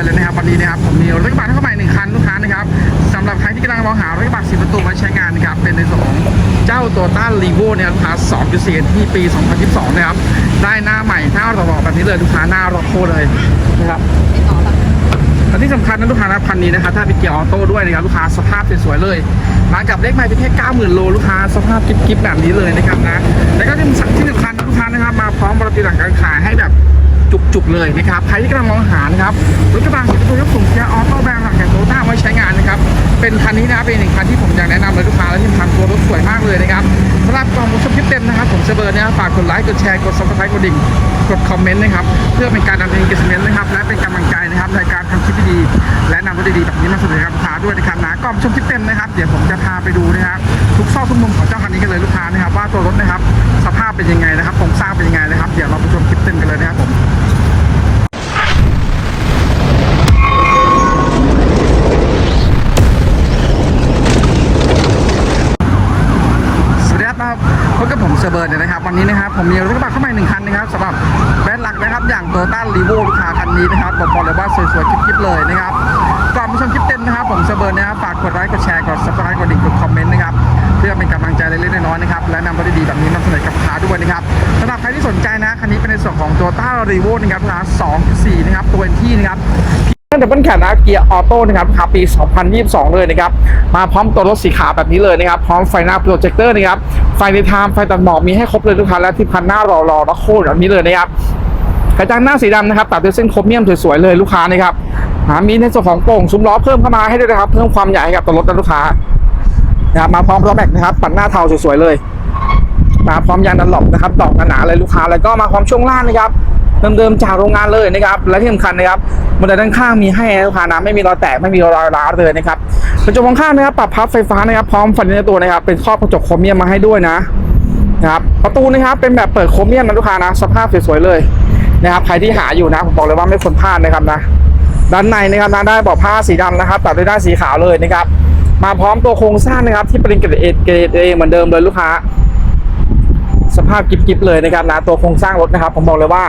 ร์เลยนะครับวันนี้นะครับผมมีรถกระบะเข้ามาหนึ่งคันลูกค้านะครับสำหรับใครที่กำลังมองหารถกระบะสีประตูไว้ใช้งานนะครับเป็นในส่วนของเจ้าตัวต้านรีโวเนี่ยลูกค้า2.4ที่ปี 2022 นะครับได้หน้าใหม่หน้าหล่อแบบนี้เลยลูกค้าหน้ารถโคเลยนะครับและที่สำคัญนะลูกค้านะคันนี้นะครับถ้าเป็นเกียร์ออโต้ด้วยนะครับลูกค้าสภาพสวยๆเลยมากับเลขไมล์เป็นแค่90,000โลลูกค้าสภาพกิ๊บๆแบบนี้เลยนะครับนะแล้วก็ที่สำคัญที่สำคัญนะลูกค้านะครับมาพร้อมบริการหลังการขายให้แบบ จุกๆเลยนะครับใครที่กำลังมองหานะครับรถกระบะสีประตูยกสูงเกียร์ออโต้แบรนด์หลังจากโตโยต้าไว้ใช้งานนะครับเป็นคันนี้นะเป็นหนึ่งคันที่ผมอยากแนะนำเลยลูกค้าและที่สำตัวรถสวยมากเลยนะครับสำหรับกล่องผู้ชมคลิปเต็มนะครับผมเซเบอร์เนี่ยฝากกดไลค์กดแชร์กดซับสไครต์กดดิ่งกดคอมเมนต์นะครับเพื่อเป็นการดันเองเกสเมนต์นะครับและเป็นกำลังใจนะครับในการทำคลิปดีและนำรถดีๆแบบนี้มาเสนอกับลูกค้าด้วยนะครับนะก่อนชมคลิปเต็มนะครับเดี๋ยวผมจะพาไปดูนะครับทุกซอกทุกมุมของเจ้าคันนี้กันเลยลูกค้านะครับว่าตัวรถนะครับสภาพเป็นยังไงนะครับโครงสร้างเป็นยังไงนะครับเดี๋ยวเราไปชมคลิปเต็มกันเลยนะครับผม นี้นะครับผมมีรถกระบะเข้ามาอีกหนึ่งคันนะครับสำหรับแบรนด์หลักนะครับ อย่างโตโยต้ารีโวลูกค้าคันนี้นะครับบอกเลยว่าสวยๆคลิปๆเลยนะครับก่อนไปชมคลิปเต็มนะครับ ผมเซอร์เบิร์ดนะครับฝากกดไลค์กดแชร์กดซับสไครต์กดดิ่งกดคอมเมนต์นะครับเพื่อเป็นกำลังใจเล็กๆน้อยๆนะครับและนำรถดีๆแบบนี้มาเสนอกับลูกค้าด้วยนะครับสำหรับใครที่สนใจนะคันนี้เป็นในส่วนของโตโยต้ารีโวนะครับราคา2.4นะครับตัวที่นะครับ ดับเบิลแคทนะเกียร์ออโต้นะครับคับปี 2022 เลยนะครับ มาพร้อมตัวรถสีขาวแบบนี้เลยนะครับ พร้อมไฟหน้าโปรเจคเตอร์นะครับ ไฟในไทม์ไฟตัดหมอกมีให้ครบเลยทุกคันและที่พันหน้ารอรอและโคตรแบบนี้เลยนะครับกระจังหน้าสีดำนะครับตัดด้วยเส้นโครเมียมสวยๆเลยลูกค้านะครับมีในส่วนของโป่งซุ้มล้อเพิ่มเข้ามาให้ด้วยนะครับ เพิ่มความใหญ่ให้กับตัวรถนะลูกค้านะครับมาพร้อมล้อแม็กนะครับปัดหน้าเทาสวยๆเลย มาพร้อมยางดันหลบนะครับดอกหนาๆเลยลูกค้าแล้วก็มาพร้อมช่วงล่างนะครับ เดิมๆจากโรงงานเลยนะครับ และที่สำคัญนะครับบนด้านข้างมีให้ลูกค้านะไม่มีรอยแตกไม่มีรอยร้าวเลยนะครับกระจกมองข้างนะครับปรับพับไฟฟ้านะครับพร้อมฟันในตัวนะครับเป็นครอบกระจกโครเมียมมาให้ด้วยนะนะครับประตูนะครับเป็นแบบเปิดโครเมียมนะลูกค้านะสภาพสวยๆเลยนะครับใครที่หาอยู่นะผมบอกเลยว่าไม่ควรพลาดนะครับนะด้านในนะครับนะได้เบอกผ้าสีดำนะครับตัดด้วยด้านสีขาวเลยนะครับมาพร้อมตัวโครงสร้างนะครับที่เป็นเกรดเอเกรดเอเหมือนเดิมเลยลูกค้า สภาพกิบๆเลยนะครับนะตัวโครงสร้างรถนะครับผมบอกเลยว่า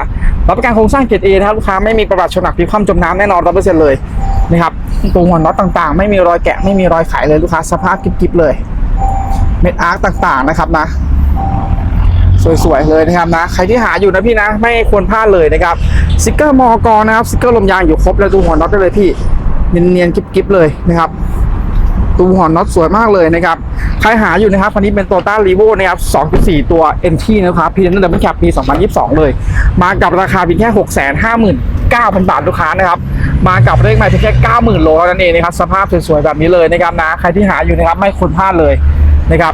รับประกันโครงสร้างเกรดเอนะครับลูกค้าไม่มีประวัติชนหนักพิกคว่ำจมน้ำแน่นอนร้อยเปอร์เซ็นต์เลยนะครับตัวหัวน็อตต่างๆ ไม่มีรอยแกะไม่มีรอยไขเลยลูกค้าสภาพกิบๆเลยเม็ดอาร์คต่างๆนะครับนะสวยๆเลยนะครับนะใครที่หาอยู่นะพี่นะไม่ควรพลาดเลยนะครับสติกเกอร์มอกนะครับสติกเกอร์ลมยางอยู่ครบแล้วดูหัวน็อตได้เลยพี่เนียนๆกิบๆเลยนะครับ ตูหัวน็อตสวยมากเลยนะครับใครหาอยู่นะครับคันนี้เป็นโตต้ารีโวนะครับ 2.4 ตัว NT นะครับพีเนอร์ดับเบิลแคปปี 2022 เลย มากับราคาเพียงแค่ 659,000 บาทลูกค้านะครับ มากับเลขหมายเพียงแค่ 90,000 โลเท่านั้นเองนะครับ สภาพสวยๆแบบนี้เลยนะครับนะ ใครที่หาอยู่นะครับไม่ควรพลาดเลยนะครับ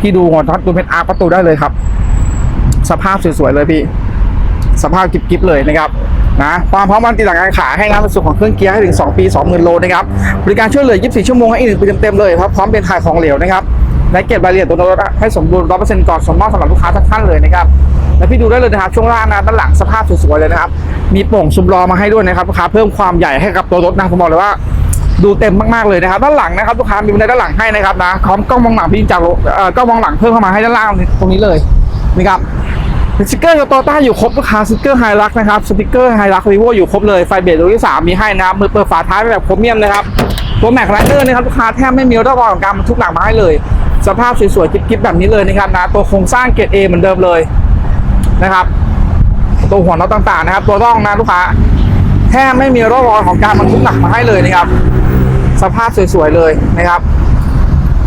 พี่ดูหัวน็อตดูเป็นอาร์ประตูได้เลยครับ สภาพสวยๆเลยพี่ สภาพกิบๆเลยนะครับ นะความพร้อมวันติดหลังการขาให้นะเป็นส่วนของเครื่องเกียร์ให้ถึง 2 ปี 20,000 โลนะครับบริการช่วยเหลือ 24 ชั่วโมงให้อีกหนึ่งปีเต็มๆเลยครับพร้อมเป็นถ่ายของเหลวนะครับและเก็บรายละเอียดตัวรถให้สมบูรณ์100%ก่อนส่งมอบสำหรับลูกค้าทุกท่านเลยนะครับและพี่ดูได้เลยนะครับช่วงล่างนะด้านหลังสภาพสวยๆเลยนะครับมีโป่งซุมล้อมาให้ด้วยนะครับลูกค้าเพิ่มความใหญ่ให้กับตัวรถนะผมบอกเลยว่าดูเต็มมากๆเลยนะครับด้านหลังนะครับลูกค้ามีบันไดด้านหลังให้นะครับนะพร้อมกล้องมองหลังพี่จากเอ่อกล้องมองหลังเพิ่มเข้ามาให้ด้านล่างตรงนี้เลยนะครับ สติกเกอร์กับโตต้าอยู่ครบลูกค้าสติกเกอร์ไฮรักนะครับสติกเกอร์ไฮรักรีโวอยู่ครบเลยไฟเบรดตัวที่สามมีให้นะครับมือเปิดฝาท้ายแบบโครเมียมนะครับตัวแม็กไรเดอร์นะครับลูกค้าแทบไม่มีร่องรอยของการบรรทุกหนักมาให้เลย สภาพสวยๆกิ๊บๆแบบนี้เลยนะครับนะตัวโครงสร้างเกรดเอเหมือนเดิมเลยนะครับ ตัวหัวน็อตต่างๆนะครับ ตัวร่องนะลูกค้าแทบไม่มีร่องรอยของการบรรทุกหนักมาให้เลยนะครับ สภาพสวยๆเลยนะครับ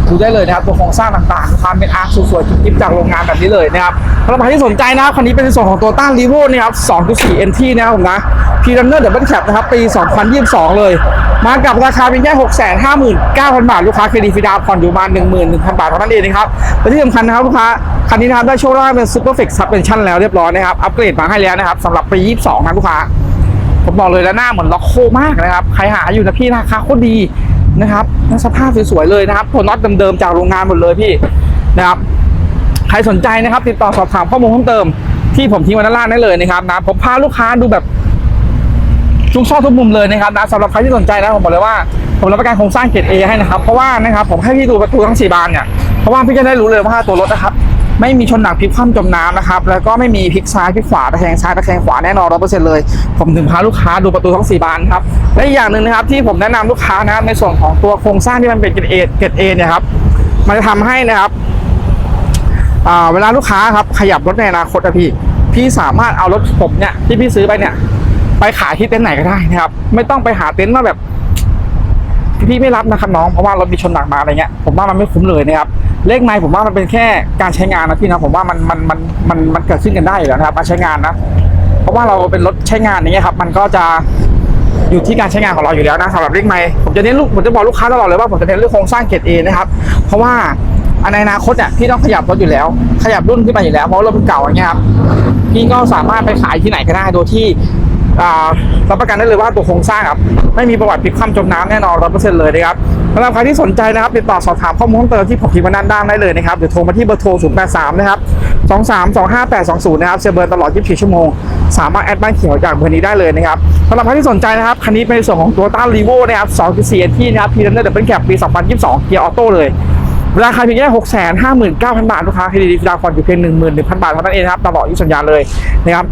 ดูได้เลยนะครับตัวโครงสร้างต่างๆความเป็นอาร์คสวยๆกิ๊บจากโรงงานแบบนี้เลยนะครับสำหรับใครที่สนใจนะครับคันนี้เป็นส่วนของตัวต้านรีโวนะครับ 2.4 NT นะครับผมนะพีรันเนอร์เดบันแคปนะครับปี 2022 เลย มากับราคาเพียงแค่ 659,000 บาท ลูกค้าเครดิตฟรีดาผ่อนอยู่มา11,000 บาทเท่านั้นเองนะครับและที่สำคัญนะครับลูกค้าคันนี้นะครับได้โชว์ล่างเป็นซูเปอร์เฟกซ์ซับเป็นชั่นแล้วเรียบร้อยนะครับอัปเกรดมาให้แล้วนะครับสำหรับปี 22นะลูกค้าผมบอกเลยแล้วหน้าเหมือนล็อกโคมากนะครับ ใครหาอยู่นะพี่ราคาโคตรดี นะครับสภาพสวยๆเลยนะครับตัวน็อตเดิมๆจากโรงงานหมดเลยพี่นะครับ ใครสนใจนะครับ ติดต่อสอบถามข้อมูลเพิ่มเติมที่ผมทิ้งไว้ด้านล่างได้เลยนะครับนะผมพาลูกค้าดูแบบทุกซอกทุกมุมเลยนะครับนะสำหรับใครที่สนใจนะผมบอกเลยว่าผมรับประกันโครงสร้างเกรดเอให้นะครับ เพราะว่านะครับผมให้พี่ดูประตูทั้งสี่บานเนี่ยเพราะว่าพี่จะได้รู้เลยว่าตัวรถนะครับ ไม่มีชนหนักพลิกคว่ำจมน้ำนะครับ แล้วก็ไม่มีพลิกซ้ายพลิกขวาตะแคงซ้ายตะแคงขวาแน่นอนร้อเปอร์เซ็นต์เลย ผมถึงพาลูกค้าดูประตูทั้งสี่บานครับ และอีกอย่างหนึ่งนะครับที่ผมแนะนำลูกค้านะครับในส่วนของตัวโครงสร้างที่มันเป็นเกรดเอเกรดเอเนี่ยครับ มันจะทำให้นะครับเวลาลูกค้าครับขยับรถในอนาคตอะพี่ พี่สามารถเอารถผมเนี่ยที่พี่ซื้อไปเนี่ยไปขายที่เต็นท์ไหนก็ได้นะครับ ไม่ต้องไปหาเต็นท์มาแบบ พี่ไม่รับนะครับน้องเพราะว่ารถมีชนหนักมาอะไรเงี้ยผมว่ามันไม่คุ้มเลยนะครับเลขไมผมว่ามันเป็นแค่การใช้งานนะพี่นะผมว่ามันมันมันมันมันเกิดขึ้นกันได้อยู่แล้วนะครับการใช้งานนะ เพราะว่าเราเป็นรถใช้งานอย่างเงี้ยครับมันก็จะอยู่ที่การใช้งานของเราอยู่แล้วนะสำหรับเลขไมล์ผมจะเน้นลูกผมจะบอกลูกค้าตลอดเลยว่าผมจะเน้นเรื่องโครงสร้างเกรดเอนะครับเพราะว่าในอนาคตเนี่ยพี่ต้องขยับรถอยู่แล้ว ขยับรุ่นขึ้นไปอยู่แล้วเพราะรถมันเก่าอย่างเงี้ยครับพี่ก็สามารถไปขายที่ไหนก็ได้โดยที่ รับประกันได้เลยว่าตัวโครงสร้างครับไม่มีประวัติพลิกคว่ำจมน้ำแน่นอนร้อยเปอร์เซ็นต์เลยนะครับสำหรับใครที่สนใจนะครับติดต่อสอบถามข้อมูลเพิ่มเติมที่ผมพิมพ์มาด้านด้านได้เลยนะครับหรือโทรมาที่เบอร์โทร 0 8 3 นะครับ 2 3 2 5 8 2 0 นะครับเซเบอร์ตลอด 24 ชั่วโมง สามารถแอดบ้านเขียวจากเบอร์นี้ได้เลยนะครับสำหรับใครที่สนใจนะครับคันนี้เป็นในส่วนของตัวต้านรีโวนะครับ2 4ที่นะครับพีเดนเนอร์ดับเบิลแคปปี 2022 เกียร์ออโต้เลยราคาเพียงแค่6 5 9 0 0 0 บาท ลูกค้าเครดิตฟิดาคอนอยู่เพียง11,000 บาทเท่านั้นเองนะครับตลอดยุสัญญาเลยนะครับ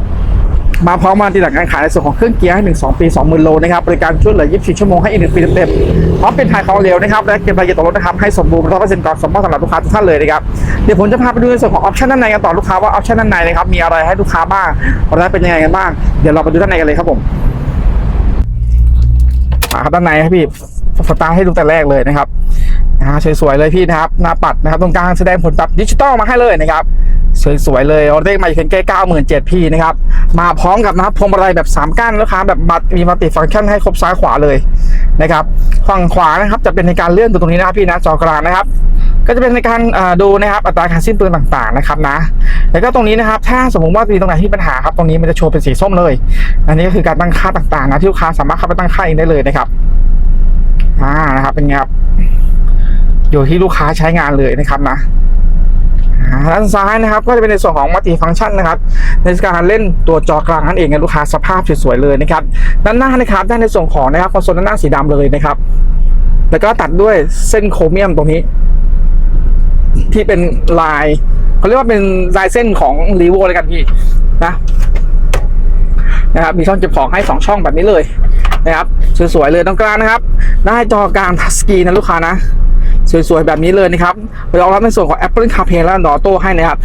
มาพร้อมมาติดหลังการขายในส่วนของเครื่องเกียร์ให้ถึง2ปี20,000โลนะครับบริการช่วยเหลือ24ชั่วโมงให้อีก1ปีเต็มๆพร้อมเป็นทายของเร็วนะครับและเก็บรายละเอียดต่อรถนะครับให้สมบูรณ์100%ก่อนสมมติสำหรับลูกค้าทุกท่านเลยนะครับเดี๋ยวผมจะพาไปดูในส่วนของออปชั่นด้านในกันต่อลูกค้าว่าออปชั่นด้านในนะครับมีอะไรให้ลูกค้าบ้างและเป็นยังไงกันบ้างเดี๋ยวเราไปดูด้านในกันเลยครับผมมาครับด้านในครับพี่ สตาร์ให้ดูแต่แรกเลยนะครับอ่าสวยๆเลยพี่นะครับหน้าปัดนะครับตรงกลางแสดงผลตับดิจิตอลมาให้เลยนะครับสวยๆเลยออเดอร์มาอยู่เพียงแค่เก้าหมื่นเจ็ดพี่นะครับมาพร้อมกับนะครับพวงมาลัยแบบสามก้านลูกค้าแบบบัตรมีมัลติฟังก์ชันให้ครบซ้ายขวาเลยนะครับฝั่งขวานะครับจะเป็นในการเลื่อนตัวตรงนี้นะพี่นะจอกลางนะครับ ก็จะเป็นในการดูนะครับอัตราการสิ้นเปลืองต่างๆนะครับนะแล้วก็ตรงนี้นะครับ ถ้าสมมติว่ามีตรงไหนที่ปัญหาครับตรงนี้มันจะโชว์เป็นสีส้มเลย อันนี้ก็คือการตั้งค่าต่างๆนะที่ลูกค้าสามารถเข้าไปตั้งค่าเองได้เลยนะครับ อ่านะครับเป็นไงครับอยู่ที่ลูกค้าใช้งานเลยนะครับนะด้านซ้ายนะครับก็จะเป็นในส่วนของมัลติฟังก์ชันนะครับ ในการเล่นตัวจอกลางนั่นเองนะลูกค้าสภาพสวยๆเลยนะครับ ด้านหน้านะครับด้านในส่วนของนะครับคอนโซลด้านหน้าสีดำเลยนะครับ แล้วก็ตัดด้วยเส้นโครเมียมตรงนี้ ที่เป็นลายเขาเรียกว่าเป็นลายเส้นของรีโวเลยกันพี่นะนะครับมีช่องเก็บของให้สองช่องแบบนี้เลย นะครับสวยๆเลยตรงกลางนะครับได้จอกลางทัชสกรีนนะลูกค้านะ สวยๆแบบนี้เลยนะครับรองรับในส่วนของ Apple CarPlay และ Android Auto ให้นะครับ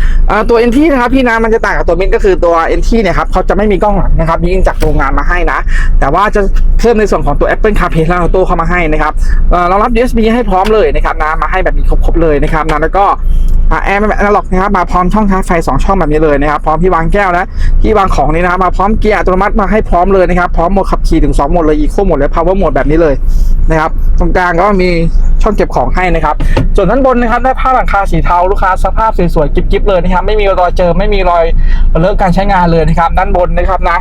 ตัว NT นะครับพี่นะมันจะต่างกับตัวมินก็คือตัว NT เนี่ยครับเขาจะไม่มีกล้องหลังนะครับยิงจากโรงงานมาให้นะ แต่ว่าจะเพิ่มในส่วนของตัว Apple CarPlay และ Auto เข้ามาให้นะครับเอ่อรองรับ USB ให้พร้อมเลยนะครับนะมาให้แบบนี้ครบๆเลยนะครับนะแล้วก็แอร์แบบอนาล็อกนะครับมาพร้อมช่องชาร์จไฟ 2 ช่องแบบนี้เลยนะครับพร้อมที่วางแก้วนะที่วางของนี่นะครับมาพร้อมเกียร์อัตโนมัติมาให้พร้อมเลยนะครับพร้อมโหมดขับขี่ถึง2โหมดเลย Eco โหมดและ Power โหมดแบบนี้เลยนะครับตรงกลางก็มีช่องเก็บของให้นะครับ ส่วนด้านบนนะครับได้ผ้าหลังคาสีเทาลูกค้าสภาพสวยๆกิ๊บๆเลยนะครับไม่มีรอยเจอไม่มีรอยเลิกการใช้งานเลยนะครับด้านบนนะครับนะ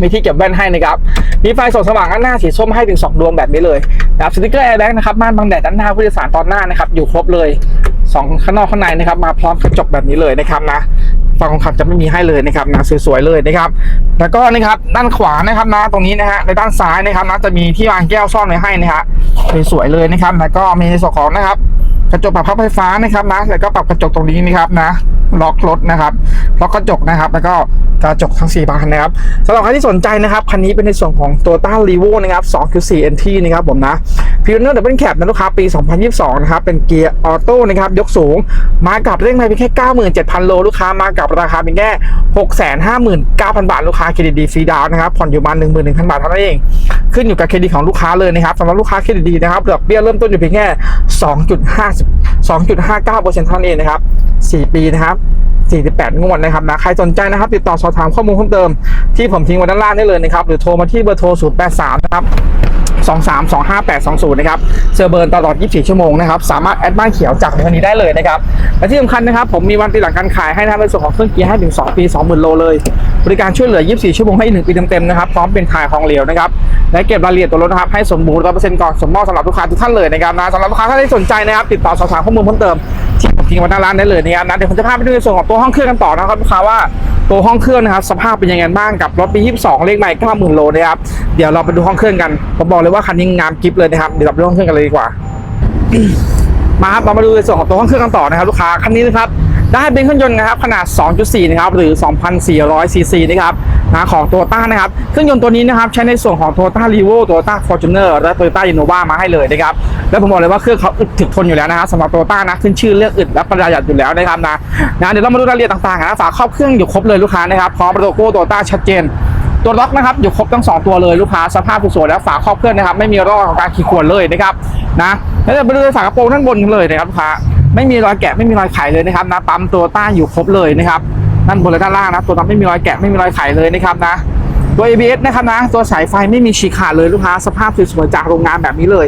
มีที่เก็บแว่นให้นะครับ มีไฟส่องสว่างด้านหน้าสีส้มให้ถึง 2 ดวงแบบนี้เลยนะครับสติกเกอร์แอร์แบ็กนะครับม่านบังแดดด้านหน้าผู้โดยสารตอนหน้านะครับอยู่ครบเลยสองข้างนอกข้างในนะครับมาพร้อมกระจกแบบนี้เลยนะครับนะ ฝั่งคนขับจะไม่มีให้เลยนะครับนะสวยๆเลยนะครับ แล้วก็นะครับด้านขวานะครับนะตรงนี้นะฮะในด้านซ้ายนะครับนะจะมีที่วางแก้วซ่อนไว้ให้นะฮะสวยๆเลยนะครับ แล้วก็มีในส่วนของนะครับกระจกปรับพับไฟฟ้านะครับนะแล้วก็ปรับกระจกตรงนี้นะครับนะล็อกรถนะครับล็อกกระจกนะครับ แล้วก็กระจกทั้ง 4 บานนะครับสำหรับใครที่สนใจนะครับคันนี้เป็นในส่วนของตัวต้ารีโวนะครับ 2.4 NT นะครับผมนะ พิวเนอร์ดับเบิลแคปนะลูกค้าปี 2022 นะครับ เป็นเกียร์ออโต้นะครับ ยกสูง มากับเร่งไม่เพียงแค่ 97,000 โล ลูกค้ามากับราคาเพียงแค่ 659,000 บาท ลูกค้าเครดิตดีฟรีดาวน์นะครับ ผ่อนอยู่ประมาณ11,000 บาทเท่านั้นเอง ขึ้นอยู่กับเครดิตของลูกค้าเลยนะครับสำหรับลูกค้าเครดิตดีนะครับดอกเบี้ยเริ่มต้นอยู่เพียงแค่ 2.5 2.59%เท่านั้นเองนะครับ 4 ปีนะครับ 48 งวดนะครับนะใครสนใจนะครับ ติดต่อสอบถามข้อมูลเพิ่มเติมที่ผมทิ้งไว้ด้านล่างได้เลยนะครับ หรือโทรมาที่เบอร์โทร 083 นะครับ2325820นะครับเซอร์เบิร์นตลอด 24 ชั่วโมงนะครับ สามารถแอดบ้านเขียวจากในวันนี้ได้เลยนะครับ และที่สำคัญนะครับ ผมมีวันตีหลังการขายให้นะครับในส่วนของเครื่องเกียร์ให้ถึง 2 ปี 20,000 โลเลย บริการช่วยเหลือ 24 ชั่วโมงให้ 1 ปีเต็มๆ นะครับ พร้อมเป็นถ่ายของเหลวนะครับ และเก็บรายละเอียดตัวรถนะครับ ให้สมบูรณ์100%ก่อนสมมอบสำหรับลูกค้าทุกท่านเลยนะครับนะสำหรับลูกค้าท่านที่สนใจนะครับ ติดต่อสอบถามข้อมูลเพิ่มเติมที่ ทิ้งไว้ด้าร้านได้เลยนะครับนะเดี๋ยวผมจะพาไปดูในส่วนของตัวห้องเครื่องกันต่อนะครับลูกค้าว่าตัวห้องเครื่องนะครับสภาพเป็นยังไงบ้างกับรถปี 22 เลขใหม่90,000 โลนะครับเดี๋ยวเราไปดูห้องเครื่องกันผมบอกเลยว่าคันนี้งามกิฟเลยนะครับเดี๋ยวเราไปดูห้องเครื่องกันเลยดีกว่า มาครับเรามาดูในส่วนของตัวห้องเครื่องกันต่อนะครับลูกค้าคันนี้นะครับ ได้เป็นเครื่องยนต์นะครับขนาด 2.4 นะครับหรือ 2,400 ซีซีนะครับนะของ Toyota นะครับเครื่องยนต์ตัวนี้นะครับใช้ในส่วนของ Toyota r e v o Toyota Fortuner และ Toyota Innova มาให้เลยนะครับแล้วผมบอกเลยว่าเครื่องเขาอึดถึกทนอยู่แล้วนะครับสำหรับ Toyota นะขึ้นชื่อเรื่องอึดและประหยัดอยู่แล้วนะครับนะนะเดี๋ยวเรามาดูรายละเอียดต่างๆนะฝาครอบเครื่องอยู่ครบเลยลูกค้านะครับพร้อมโลโก้ Toyota ชัดเจนตัวล็อกนะครับอยู่ครบทั้งสองตัวเลยลูกค้าสภาพสวยๆแล้วฝาครอบเครื่องนะครับไม่มีร่องของการขีดข่วนเลยนะครับนะแล้วเดี๋ยวไปดูฝากระโปรงด้านบนเลยนะครับลูกค้า ไม่มีรอยแกะไม่มีรอยไขเลยนะครับนะปั๊มตัวต้าอยู่ครบเลยนะครับด้านบนและด้านล่างนะตัวนั้นไม่มีรอยแกะไม่มีรอยไขเลยนะครับนะตัว ABS นะครับนะตัวสายไฟไม่มีฉีกขาดเลยลูกค้าสภาพสวยๆจากโรงงานแบบนี้เลย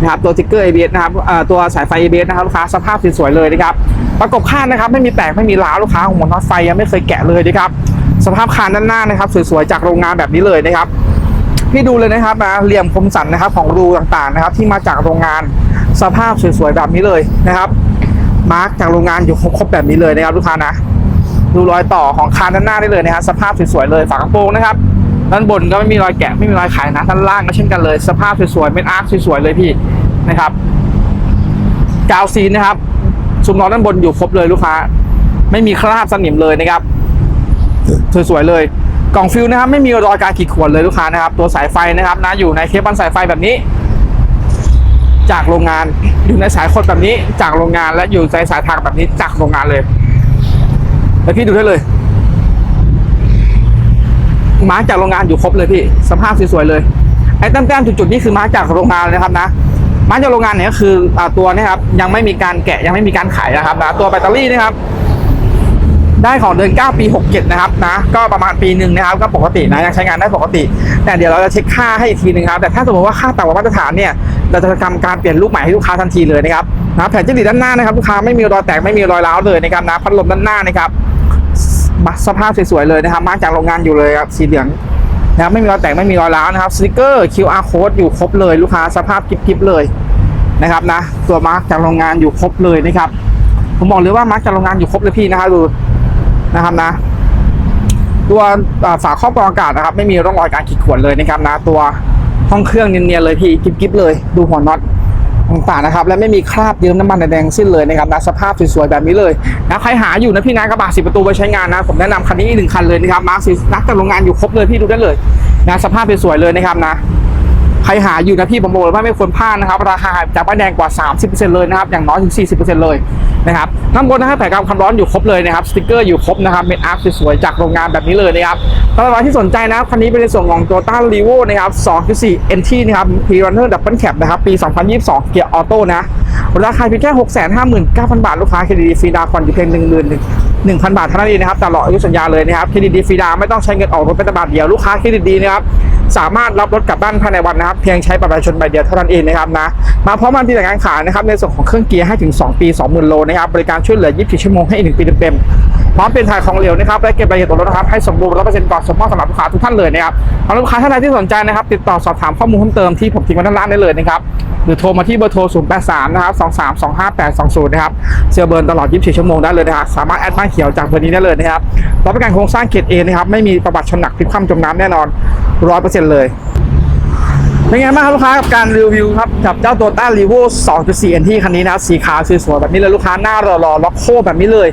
นะครับตัวติ๊กเกอร์ ABS นะครับเอ่อตัวสายไฟ ABS นะครับลูกค้าสภาพสวยๆเลยนะครับประกบข้างนะครับไม่มีแตกไม่มีร้าวลูกค้าของหมอนน็อตไฟยังไม่เคยแกะเลยนะครับสภาพคานด้านหน้านะครับสวยๆจากโรงงานแบบนี้เลยนะครับพี่ดูเลยนะครับนะเหลี่ยมคมสันนะครับของรูต่างๆนะครับที่มาจากโรงงานสภาพสวยๆแบบนี้เลยนะครับ มาร์กจากโรงงานอยู่ครบแบบนี้เลยนะครับลูกค้านะ ดูรอยต่อของคานด้านหน้าได้เลยนะครับสภาพสวยๆเลยฝากระโปรงนะครับด้านบนก็ไม่มีรอยแกะไม่มีรอยไขนะด้านล่างก็เช่นกันเลย สภาพสวยๆเป็นอาร์คสวยๆเลยพี่นะครับกาวซีนนะครับซุ้มล้อด้านบนอยู่ครบเลยลูกค้า ไม่มีคราบสนิมเลยนะครับสวยๆเลยกล่องฟิวนะครับไม่มีรอยการขีดข่วนเลยลูกค้านะครับ ตัวสายไฟนะครับนะอยู่ในเคปบันสายไฟแบบนี้ จากโรงงาน อยู่ในสายคดแบบนี้จากโรงงานและอยู่ในสายทางแบบนี้จากโรงงานเลยแล้วพี่ดูได้เลยมาจากโรงงานอยู่ครบเลยพี่สภาพสวยๆเลยไอ้แต้มๆจุดๆนี่คือมาจากโรงงานเลยนะครับนะมาจากโรงงานเนี่ยก็คืออตัวเนะครับยังไม่มีการแกะยังไม่มีการขายนะครับนะตัวแบตเตอรี่นะครับ ได้ของเดือน9ปี 67 นะครับนะก็ประมาณปีหนึ่งนะครับ ก็ปกตินะยังใช้งานได้ปกติ แต่เดี๋ยวเราจะเช็คค่าให้อีกทีหนึงครับแต่ถ้าสมมติว่าค่าต่ำกว่ามาตรฐานเนี่ย เราจะทำการเปลี่ยนลูกใหม่ให้ลูกค้าทันทีเลยนะครับนะแผ่นจิ้งหรีดด้านหน้านะครับลูกค้าไม่มีรอยแตกไม่มีรอยร้าวเลยนะครับนะพัดลมด้านหน้านะครับสภาพสวยๆเลยนะครับมาจากโรงงานอยู่เลยครับสีเหลืองนะครับไม่มีรอยแตกไม่มีรอยร้าวนะครับสติกเกอร์ QR code อยู่ครบเลยลูกค้าสภาพกิ๊บๆเลยนะครับนะตัวมาร์กจากโรงงานอยู่ครบเลยนะครับผมบอกเลยว่ามาร์กจากโรงงานอยู่ครบเลยพี่นะครับดูนะครับนะ ตัวฝาครอบกรองอากาศนะครับ ไม่มีร่องรอยการขีดข่วนเลยนะครับนะตัว ห้องเครื่องเนียนๆเลยพี่กิ๊บๆเลย ดูหัวน็อตต่างๆนะครับและไม่มีคราบเยิ้มน้ำมันแดงๆสิ้นเลยนะครับนะสภาพสวยๆแบบนี้เลยนะใครหาอยู่นะพี่นะกระบะสิประตูไปใช้งานนะผมแนะนำคันนี้อีกหนึ่งคันเลยนะครับมาร์คสีนักจากโรงงานอยู่ครบเลยพี่ดูได้เลยนะสภาพสวยๆเลยนะครับนะ ครหาอยู่นะพี่ผมบอกเลยว่าไม่ควรพลาดนะครับราคาจากป้ายแดงกว่า 30%เลยนะครับอย่างน้อยถึง 40%เลยนะครับข้างบนนะครับแผงกำความร้อนอยู่ครบเลยนะครับสติกเกอร์อยู่ครบนะครับเป็นอาร์สวยๆจากโรงงานแบบนี้เลยนะครับสำหรับที่สนใจนะครับคันนี้เป็นในส่วนของ Toyota r e v o นะครับ2.4 NT นะครับ P-Runner Double Cab นะครับปี 2022 เกียร์ออโต้นะราคาเพียงแค่ 659,000 บาทลูกค้าเครดิตฟรีดาวน์ผ่อนอยู่เพียง1 1,000 บาทเท่านั้นเองนะครับตลอดอายุสัญญาเลยนะครับเครดิตฟรีดาวไม่ต้องใช้เงินออกรถเป็นบาทเดียวลูกค้าเครดิตดีนะครับสามารถรับรถกลับบ้านภายในวันนะครับ เพียงใช้บัตรประชาชนใบเดียวเท่านั้นเองนะครับนะมาพร้อมมันปีแต่การขายนะครับในส่วนของเครื่องเกียร์ให้ถึง 2 ปี 20,000 โลนะครับบริการช่วยเหลือ 24 ชั่วโมงให้อีก1ปีเต็มๆพร้อมเป็นถ่ายของเหลวนะครับและเก็บรายละเอียดตัวรถนะครับให้สมบูรณ์ร้อยเปอร์เซ็นต์ก่อนสมมอบสำหรับลูกค้าทุกท่านเลยนะครับสำหรับลูกค้าท่านใดที่สนใจนะครับ ติดต่อสอบถามข้อมูลเพิ่มเติมที่ผมทิ้งไว้ด้านล่างได้เลยนะครับหรือโทรมาที่เบอร์โทร 083 นะครับ 2325820 นะครับเซลเบิร์นตลอด 24 ชั่วโมงได้เลยนะครับสามารถแอดบ้าเขียวจากเบอร์นี้ได้เลยนะครับรับประกันโครงสร้างเกรดเอนะครับไม่มีประวัติชนหนักพลิกคว่ำจมน้ำแน่นอน100%เลยเป็นไงบ้างครับลูกค้ากับการรีวิวครับกับเจ้าตัวต้ารีโว2.4 NT คันนี้นะสีขาวสวยๆแบบนี้เลยลูกค้าหน้ารอๆล็อกโคแบบนี้เลย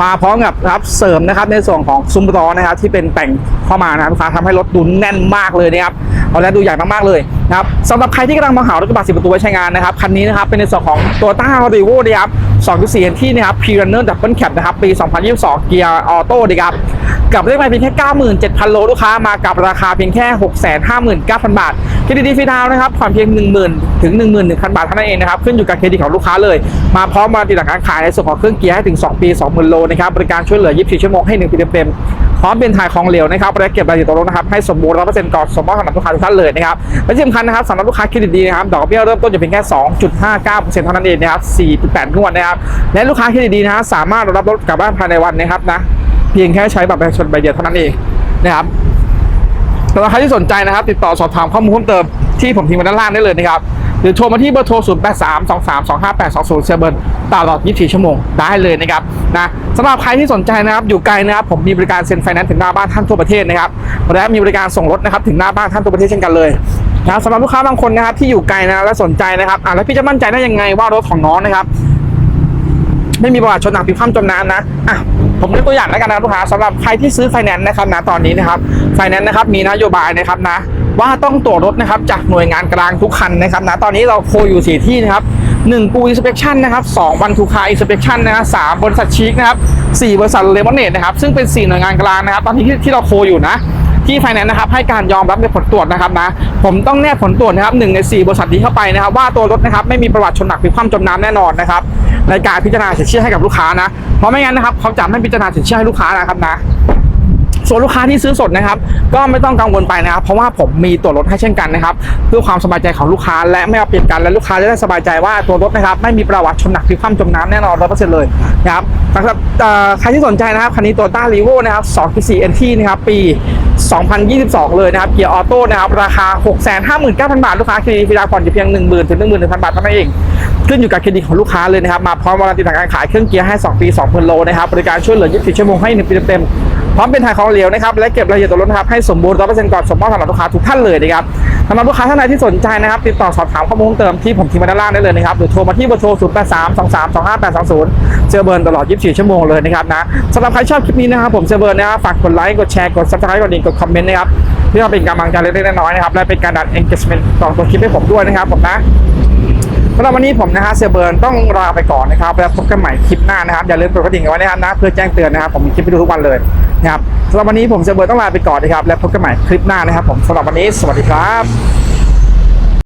มาพร้อมกับครับเสริมนะครับในส่วนของซุ้มล้อนะครับที่เป็นแต่งเข้ามานะครับลูกค้าทำให้รถดูแน่นมากเลยนะครับเอาแล้วดูใหญ่มากๆเลย นะครับสำหรับใครที่กำลังมองหารถกระบะสิบประตูไว้ใช้งานนะครับคันนี้นะครับเป็นในส่วนของตัวต้ารีโวนะครับ2.4 NT นะครับ P-Runner Double Cab นะครับปี 2022 เกียร์ออโต้นะครับกับเลขหมายเพียงแค่ 97,000 โลลูกค้ามากับราคาเพียงแค่ 659,000 บาทเครดิตดีฟรีดาวน์นะครับผ่อนเพียง 10,000 ถึง 11,000 บาทเท่านั้นเองนะครับขึ้นอยู่กับเครดิตของลูกค้าเลย มาพร้อมมาติดหลักการขายในส่วนของเครื่องเกียร์ให้ถึง 2 ปี 20,000 โลนะครับบริการช่วยเหลือ 24 ชั่วโมงให้ 1 ปีเต็มๆ พร้อมเป็นถ่ายของเหลวนะครับและเก็บรายละเอียดตัวรถนะครับให้สมบูรณ์100%ก่อนสมมติสำหรับลูกค้าทุกท่านเลยนะครับและที่สำคัญนะครับสำหรับลูกค้าเครดิตดีนะครับดอกเบี้ยเริ่มต้นอยู่เพียงแค่ 2.59%เท่านั้นเองนะครับ4.8 งวดนะครับและลูกค้าเครดิตดีนะฮะสามารถรับรถกลับบ้านภายในวันนะครับนะเพียงแค่ใช้บัตรประชาชนใบเดียวเท่านั้นเองนะครับสำหรับใครที่สนใจนะครับ ติดต่อสอบถามข้อมูลเพิ่มเติมที่ผมทิ้งไว้ด้านล่างได้เลยนะครับ หรือโทรมาที่เบอร์โทร 0 8 3 2 3 2 5 8 2 0เซเบิร์ตลอด 24 ชั่วโมงได้เลยนะครับนะสำหรับใครที่สนใจนะครับอยู่ไกลนะครับผมมีบริการเซ็นไฟแนนซ์ถึงหน้าบ้านท่านทั่วประเทศนะครับและมีบริการส่งรถนะครับถึงหน้าบ้านท่านทั่วประเทศเช่นกันเลยนะสำหรับลูกค้าบางคนนะครับที่อยู่ไกลนะและสนใจนะครับอะแล้วพี่จะมั่นใจได้ยังไงว่ารถของน้องนะครับ ไม่มีประวัติชนหนักพลิกคว่ำจมน้ำนะอะผมยกตัวอย่างแล้วกันนะลูกค้าสำหรับใครที่ซื้อไฟแนนซ์นะครับนะตอนนี้นะครับไฟแนนซ์นะครับมีนโยบายนะครับนะ ว่าต้องตรวจรถนะครับจากหน่วยงานกลางทุกคันนะครับนะตอนนี้เราโคอยู่สี่ที่นะครับหนึ่งกูอินสเปคชั่นนะครับสองวันทูคาอินสเปคชั่นนะฮะสามบริษัทชีคนะครับสี่บริษัทเลมอนเนตนะครับซึ่งเป็นสี่หน่วยงานกลางนะครับตอนนี้ที่ที่เราโคอยู่นะที่ไฟแนนซ์นะครับให้การยอมรับในผลตรวจนะครับนะผมต้องแนบผลตรวจนะครับหนึ่งในสี่บริษัทนี้เข้าไปนะครับว่าตัวรถนะครับไม่มีประวัติชนหนักพลิกคว่ำจมน้ำแน่นอนนะครับในการพิจารณาสินเชื่อให้กับลูกค้านะเพราะไม่งั้นนะครับเขาจะไม่พิจารณาสินเชื่อให้ลูกค้านะครับนะ ส่วนลูกค้าที่ซื้อสดนะครับ ก็ไม่ต้องกังวลไปนะครับ เพราะว่าผมมีตัวรถให้เช่นกันนะครับ เพื่อความสบายใจของลูกค้าและไม่เอาเปรียบกันและลูกค้าจะได้สบายใจว่าตัวรถนะครับไม่มีประวัติชนหนักพลิกคว่ำจมน้ำแน่นอนร้อยเปอร์เซ็นต์เลยนะครับสำหรับใครที่สนใจนะครับคันนี้ตัวต้ารีโวนะครับ2 4 NT นะครับปี 2022 เลยนะครับเกียร์ออโต้นะครับราคา 659,000 บาท ลูกค้าเครดิตฟรีดาวน์ผ่อนอยู่เพียง 10,000ถึง11,000 บาทเท่านั้นเอง ขึ้นอยู่กับเครดิตของลูกค้าเลยนะครับ มาพร้อมวารันตีทางการขายเครื่องเกียร์ให้ 2 ปี 2,000 โลนะครับบริการช่วยเหลือ 24 ชั่วโมงให้ 1 ปีเต็ม พร้อมเป็นทางของเหลวนะครับและเก็บรายละเอียดตัวรถครับให้สมบูรณ์100%ก่อนส่งมอบสำหรับลูกค้าทุกท่านเลยนะครับสำหรับลูกค้าท่านใดที่สนใจนะครับ ติดต่อสอบถามข้อมูลเพิ่มเติมที่ผมทิ้งไว้ด้านล่างได้เลยนะครับหรือโทรมาที่เบอร์โทร 083 23 25 820 เจอเบิร์นตลอด 24 ชั่วโมงเลยนะครับนะสำหรับใครชอบคลิปนี้นะครับผมเจอเบิร์นนะครับฝากกดไลค์กดแชร์กด subscribe กดดิ่งกดคอมเมนต์นะครับเพื่อเป็นกำลังใจเล็กๆน้อยๆนะครับและเป็นการดัน engagement ต่อตัวคลิปให้ผมด้วยนะครับผมนะ สำหรับวันนี้ผมนะฮะเซเบิร์นต้องลาไปก่อนนะครับแล้วพบกันใหม่คลิปหน้านะครับอย่าลืมกดกระดิ่งไว้นะครับนะเพื่อแจ้งเตือนนะครับผมมีคลิปให้ดูทุกวันเลยนะครับสำหรับวันนี้ผมเซเบิร์นต้องลาไปก่อนนะครับแล้วพบกันใหม่คลิปหน้านะครับผมสำหรับวันนี้สวัสดีครับ